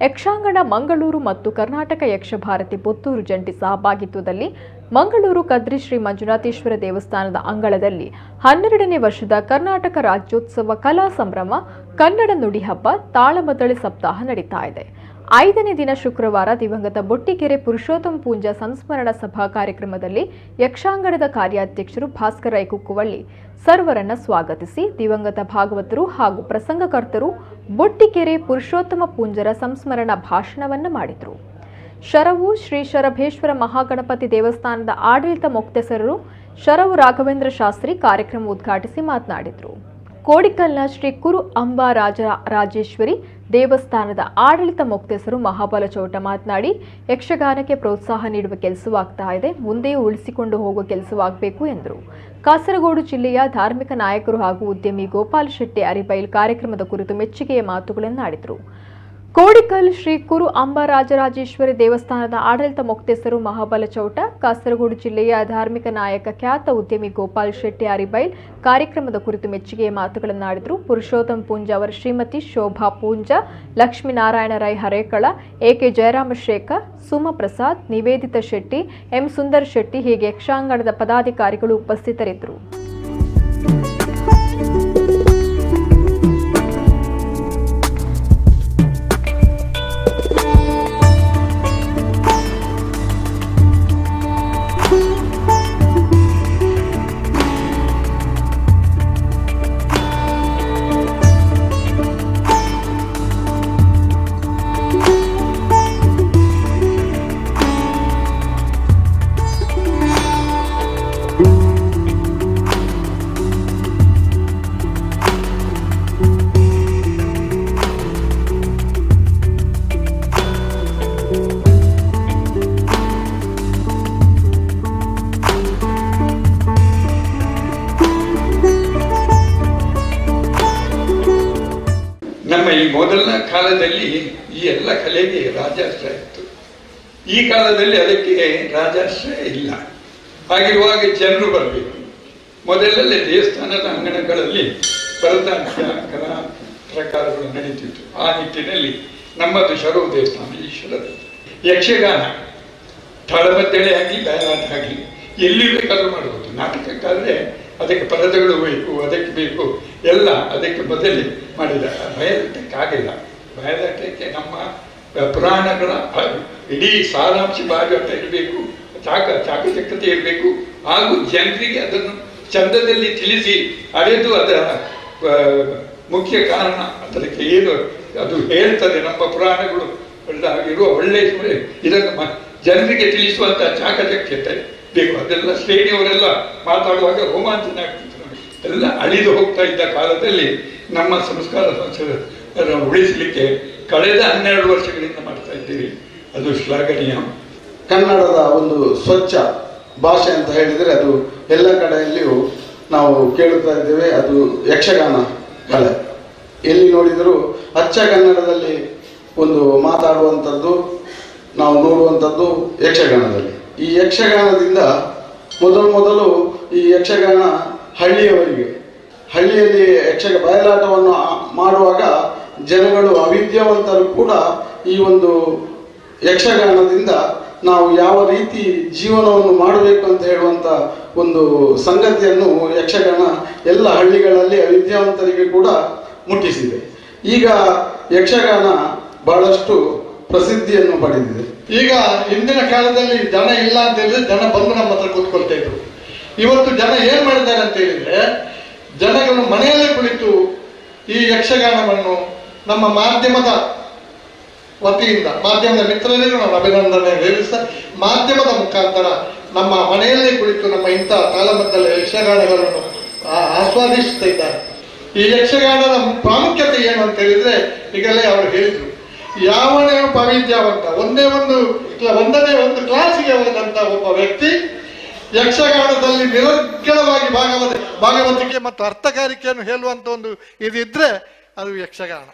ಯಕ್ಷಾಂಗಣ ಮಂಗಳೂರು ಮತ್ತು ಕರ್ನಾಟಕ ಯಕ್ಷಭಾರತಿ ಪುತ್ತೂರು ಜಂಟಿ ಸಹಭಾಗಿತ್ವದಲ್ಲಿ ಮಂಗಳೂರು ಕದ್ರಿ ಶ್ರೀ ಮಂಜುನಾಥೇಶ್ವರ ದೇವಸ್ಥಾನದ ಅಂಗಳದಲ್ಲಿ ಹನ್ನೆರಡನೇ ವರ್ಷದ ಕರ್ನಾಟಕ ರಾಜ್ಯೋತ್ಸವ ಕಲಾ ಸಂಭ್ರಮ, ಕನ್ನಡ ನುಡಿ ಹಬ್ಬ ತಾಳಮದ್ದಳೆ ಸಪ್ತಾಹ ನಡೀತಾ ಇದೆ. ಐದನೇ ದಿನ ಶುಕ್ರವಾರ ದಿವಂಗತ ಬೊಟ್ಟಿಗೆರೆ ಪುರುಷೋತ್ತಮ ಪೂಂಜಾ ಸಂಸ್ಮರಣ ಸಭಾ ಕಾರ್ಯಕ್ರಮದಲ್ಲಿ ಯಕ್ಷಾಂಗಣದ ಕಾರ್ಯಾಧ್ಯಕ್ಷರು ಭಾಸ್ಕರ ಕುಕ್ಕುವಳ್ಳಿ ಸರ್ವರನ್ನ ಸ್ವಾಗತಿಸಿ ದಿವಂಗತ ಭಾಗವತರು ಹಾಗೂ ಪ್ರಸಂಗಕರ್ತರು ಬೊಟ್ಟಿಗೆರೆ ಪುರುಷೋತ್ತಮ ಪೂಂಜರ ಸಂಸ್ಮರಣ ಭಾಷಣವನ್ನು ಮಾಡಿದರು. ಶರವು ಶ್ರೀ ಶರಭೇಶ್ವರ ಮಹಾಗಣಪತಿ ದೇವಸ್ಥಾನದ ಆಡಳಿತ ಮೊಕ್ತೇಸರರು ಶರವು ರಾಘವೇಂದ್ರ ಶಾಸ್ತ್ರಿ ಕಾರ್ಯಕ್ರಮ ಉದ್ಘಾಟಿಸಿ ಮಾತನಾಡಿದರು. ಕೋಡಿಕಲ್ನ ಶ್ರೀ ಕುರು ಅಂಬಾ ರಾಜ ರಾಜೇಶ್ವರಿ ದೇವಸ್ಥಾನದ ಆಡಳಿತ ಮೊಕ್ತೇಸರು ಮಹಾಬಲ ಚೌಟ ಮಾತನಾಡಿ, ಯಕ್ಷಗಾನಕ್ಕೆ ಪ್ರೋತ್ಸಾಹ ನೀಡುವ ಕೆಲಸವಾಗ್ತಾ ಇದೆ, ಮುಂದೆಯೂ ಉಳಿಸಿಕೊಂಡು ಹೋಗುವ ಕೆಲಸವಾಗಬೇಕು ಎಂದರು. ಕಾಸರಗೋಡು ಜಿಲ್ಲೆಯ ಧಾರ್ಮಿಕ ನಾಯಕರು ಹಾಗೂ ಉದ್ಯಮಿ ಗೋಪಾಲ್ ಶೆಟ್ಟಿ ಅರಿಬೈಲ್ ಕಾರ್ಯಕ್ರಮದ ಕುರಿತು ಮೆಚ್ಚುಗೆಯ ಮಾತುಗಳನ್ನಾಡಿದರು ಕೋಡಿಕಲ್ ಶ್ರೀ ಕುರು ಅಂಬಾರಾಜರಾಜೇಶ್ವರಿ ದೇವಸ್ಥಾನದ ಆಡಳಿತ ಮೊಕ್ತೇಸರು ಮಹಾಬಲ ಚೌಟ, ಕಾಸರಗೋಡು ಜಿಲ್ಲೆಯ ಧಾರ್ಮಿಕ ನಾಯಕ ಖ್ಯಾತ ಉದ್ಯಮಿ ಗೋಪಾಲ್ ಶೆಟ್ಟಿ ಅರಿಬೈಲ್ ಕಾರ್ಯಕ್ರಮದ ಕುರಿತು ಮೆಚ್ಚುಗೆಯ ಮಾತುಗಳನ್ನಾಡಿದರು. ಪುರುಷೋತ್ತಮ್ ಪೂಂಜಾ ಅವರ ಶ್ರೀಮತಿ ಶೋಭಾ ಪೂಂಜಾ ಲಕ್ಷ್ಮೀನಾರಾಯಣ ರೈ ಹರೇಕಳ, ಎಕೆ ಜಯರಾಮ ಶೇಖರ್, ಸುಮ ಪ್ರಸಾದ್, ನಿವೇದಿತ ಶೆಟ್ಟಿ, ಎಂ ಸುಂದರ್ ಶೆಟ್ಟಿ ಹೀಗೆ ಯಕ್ಷಾಂಗಣದ ಪದಾಧಿಕಾರಿಗಳು ಉಪಸ್ಥಿತರಿದ್ದರು. ನಮ್ಮ ಈ ಮೊದಲನ ಕಾಲದಲ್ಲಿ ಈ ಎಲ್ಲ ಕಲೆಗೆ ರಾಜಾಶ್ರಯ ಇತ್ತು. ಈ ಕಾಲದಲ್ಲಿ ಅದಕ್ಕೆ ರಾಜಾಶ್ರಯ ಇಲ್ಲ. ಹಾಗಿರುವಾಗ ಜನರು ಬರಬೇಕು. ಮೊದಲಲ್ಲೇ ದೇವಸ್ಥಾನದ ಅಂಗಣಗಳಲ್ಲಿ ಭರತನಾಟ್ಯ, ಕಲಾ ಪ್ರಕಾರಗಳು ನಡೀತಿತ್ತು. ಆ ನಿಟ್ಟಿನಲ್ಲಿ ನಮ್ಮದು ಶರವ ದೇವಸ್ಥಾನ ಈಶ್ವರ ಯಕ್ಷಗಾನ ತಾಳಮದ್ದಳೆ ಆಗಲಿ ಬಯಲಾಟ ಆಗಲಿ. ಎಲ್ಲಿ ಬೇಕಾದರೂ ಮಾಡಬಹುದು ನಾಟಕಕ್ಕಾದ್ರೆ ಅದಕ್ಕೆ ಪದಗಳು ಬೇಕು, ಅದಕ್ಕೆ ಬೇಕು, ಎಲ್ಲ ಅದಕ್ಕೆ ಬದಲಿ ಮಾಡಿದ. ಬಯಲಾಟಕ್ಕಾಗಿಲ್ಲ ಬಯಲಾಟಕ್ಕೆ ನಮ್ಮ ಪುರಾಣಗಳ ಇಡೀ ಸಾರಾಂಶ ಭಾಗವತ ಇರಬೇಕು, ಚಾಕ ಚಾಕಚಕ್ಯತೆ ಇರಬೇಕು. ಹಾಗೂ ಜನರಿಗೆ ಅದನ್ನು ಚಂದದಲ್ಲಿ ತಿಳಿಸಿ ಅರೆದು ಅದರ ಮುಖ್ಯ ಕಾರಣ ಅದಕ್ಕೆ ಏನು, ಅದು ಹೇಳ್ತದೆ ನಮ್ಮ ಪುರಾಣಗಳು. ಇರುವ ಒಳ್ಳೆಯ ಇದನ್ನು ಜನರಿಗೆ ತಿಳಿಸುವಂತಹ ಚಾಕಚಕ್ಯತೆ. ಬೇಕು. ಅದೆಲ್ಲ ಶ್ರೇಣಿಯವರೆಲ್ಲ ಮಾತಾಡುವಾಗ ರೋಮಾಂಚನ ಆಗ್ತಿತ್ತು ಎಲ್ಲ ಅಳಿದು ಹೋಗ್ತಾ ಇದ್ದ ಕಾಲದಲ್ಲಿ ನಮ್ಮ ಸಂಸ್ಕಾರ ಸಂಸ್ಕೃತಿ ಉಳಿಸಲಿಕ್ಕೆ ಕಳೆದ ಹನ್ನೆರಡು ವರ್ಷಗಳಿಂದ ಮಾಡ್ತಾ ಇದ್ದೀವಿ ಅದು ಶ್ಲಾಘನೀಯ. ಕನ್ನಡದ ಒಂದು ಸ್ವಚ್ಛ ಭಾಷೆ ಅಂತ ಹೇಳಿದರೆ ಅದು ಎಲ್ಲ ಕಡೆಯಲ್ಲಿಯೂ ನಾವು ಕೇಳುತ್ತಾ ಇದ್ದೇವೆ. ಅದು ಯಕ್ಷಗಾನ ಕಲೆ. ಎಲ್ಲಿ ನೋಡಿದರೂ ಅಚ್ಚ ಕನ್ನಡದಲ್ಲಿ ಒಂದು ಮಾತಾಡುವಂಥದ್ದು, ನಾವು ನೋಡುವಂಥದ್ದು ಯಕ್ಷಗಾನದಲ್ಲಿ. ಈ ಯಕ್ಷಗಾನದಿಂದ ಮೊದಲು ಮೊದಲು ಈ ಯಕ್ಷಗಾನ ಹಳ್ಳಿಯವರಿಗೆ, ಹಳ್ಳಿಯಲ್ಲಿ ಯಕ್ಷ ಬಯಲಾಟವನ್ನು ಮಾಡುವಾಗ ಜನಗಳು ಅವಿದ್ಯಾವಂತರು ಕೂಡ ಈ ಒಂದು ಯಕ್ಷಗಾನದಿಂದ ನಾವು ಯಾವ ರೀತಿ ಜೀವನವನ್ನು ಮಾಡಬೇಕು ಅಂತ ಹೇಳುವಂಥ ಒಂದು ಸಂಗತಿಯನ್ನು ಯಕ್ಷಗಾನ ಎಲ್ಲ ಹಳ್ಳಿಗಳಲ್ಲಿ ಅವಿದ್ಯಾವಂತರಿಗೆ ಕೂಡ ಮುಟ್ಟಿಸಿದೆ. ಈಗ ಯಕ್ಷಗಾನ ಬಹಳಷ್ಟು ಪ್ರಸಿದ್ಧಿಯನ್ನು ಪಡೆದಿದೆ. ಈಗ ಹಿಂದಿನ ಕಾಲದಲ್ಲಿ ಜನ ಇಲ್ಲ ಅಂತ ಹೇಳಿದ್ರೆ ಜನ ಬಂದು ನಮ್ಮ ಹತ್ರ ಕೂತ್ಕೊಳ್ತಾ ಇದ್ರು. ಇವತ್ತು ಜನ ಏನ್ ಮಾಡಿದ್ದಾರೆ ಅಂತ ಹೇಳಿದ್ರೆ, ಜನಗಳು ಮನೆಯಲ್ಲೇ ಕುಳಿತು ಈ ಯಕ್ಷಗಾನವನ್ನು ನಮ್ಮ ಮಾಧ್ಯಮದ ವತಿಯಿಂದ, ಮಾಧ್ಯಮದ ಮಿತ್ರರಿಗೂ ನಾವು ಅಭಿನಂದನೆ ಹೇಳಿಸ್ತಾ ಮಾಧ್ಯಮದ ಮುಖಾಂತರ ನಮ್ಮ ಮನೆಯಲ್ಲೇ ಕುಳಿತು ನಮ್ಮ ಇಂಥ ತಾಳಮದ್ದಲೆ ಯಕ್ಷಗಾನಗಳನ್ನು ಆಸ್ವಾದಿಸುತ್ತಿದ್ದಾರೆ ಈ ಯಕ್ಷಗಾನದ ಪ್ರಾಮುಖ್ಯತೆ ಏನು ಅಂತ ಹೇಳಿದ್ರೆ, ಈಗಲೇ ಅವರು ಹೇಳಿದ್ರು. ಯಾವನೇ ಒಬ್ಬ ಅವಿದ್ಯಾವಂತ ಒಂದೇ ಒಂದು ಒಂದನೇ ಒಂದು ಕ್ಲಾಸಿಗೆ ಹೋದಂತ ಒಬ್ಬ ವ್ಯಕ್ತಿ ಯಕ್ಷಗಾನದಲ್ಲಿ ನಿರರ್ಗಳವಾಗಿ ಭಾಗವತ, ಭಾಗವತಿಕೆ ಮತ್ತು ಅರ್ಥಕಾರಿಕೆಯನ್ನು ಹೇಳುವಂತ ಒಂದು ಇದಿದ್ರೆ ಅದು ಯಕ್ಷಗಾನ.